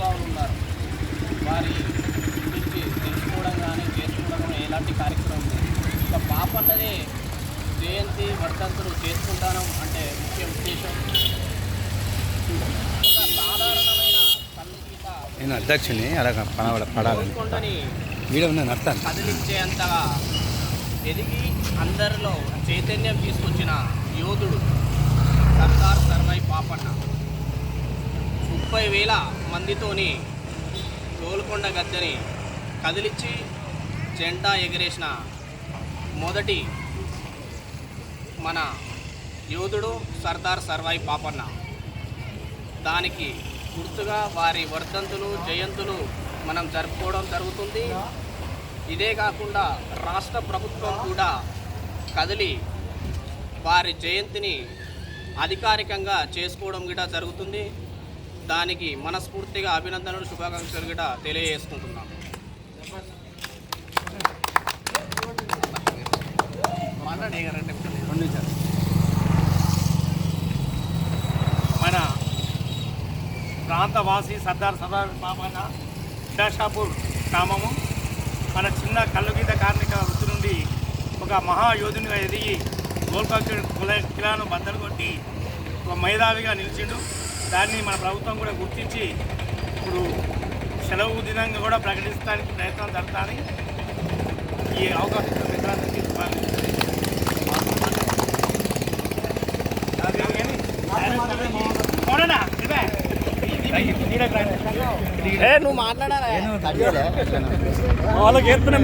మహానుభావులు ఉన్నారు. వారి గురించి తెలుసుకోవడం కానీ చేసుకోవడం కానీ ఎలాంటి కార్యక్రమం లేదు. ఇక పాపన్నదే జయంతి వర్తంతులు చేసుకుంటాను అంటే ముఖ్య ఉద్దేశం. నేను అధ్యక్షుని అలా పడవాలి పడాలని. వీడియో నేను అర్థం. కదిలించేంతగా ఎదిగి అందరిలో చైతన్యం తీసుకొచ్చిన యోధుడు సర్దార్ సర్వై పాపన్న. ముప్పై వేల మందితోని గోల్కొండ గద్దెని కదిలించి జెండా ఎగరేసిన మొదటి మన యోధుడు సర్దార్ సర్వాయి పాపన్న. దానికి గుర్తుగా వారి వర్ధంతులు జయంతులు మనం జరుపుకోవడం జరుగుతుంది. ఇదే కాకుండా రాష్ట్ర ప్రభుత్వం కూడా కదిలి వారి జయంతిని అధికారికంగా చేసుకోవడం కూడా జరుగుతుంది. దానికి మనస్ఫూర్తిగా అభినందనలు శుభాకాంక్షలు కూడా తెలియజేసుకుంటున్నాం. మన ప్రాంతవాసి సర్దార్ సర్దార్ బాబాన షాషాపూర్ గ్రామము. మన చిన్న కళ్ళుగీత కార్మిక వృత్తి నుండి ఒక మహాయోధునిగా ఎదిగి గోల్కొండ కుల- కిలాను బద్దలు కొట్టి ఒక మేధావిగా నిలిచిండు. దాన్ని మన ప్రభుత్వం కూడా గుర్తించి ఇప్పుడు సెలవు దినంగా కూడా ప్రకటించడానికి ప్రయత్నం జరుగుతాని ఈ అవకాశం రండి. నువ్వు మాట్లాడాలి? వాళ్ళకి ఏర్పడే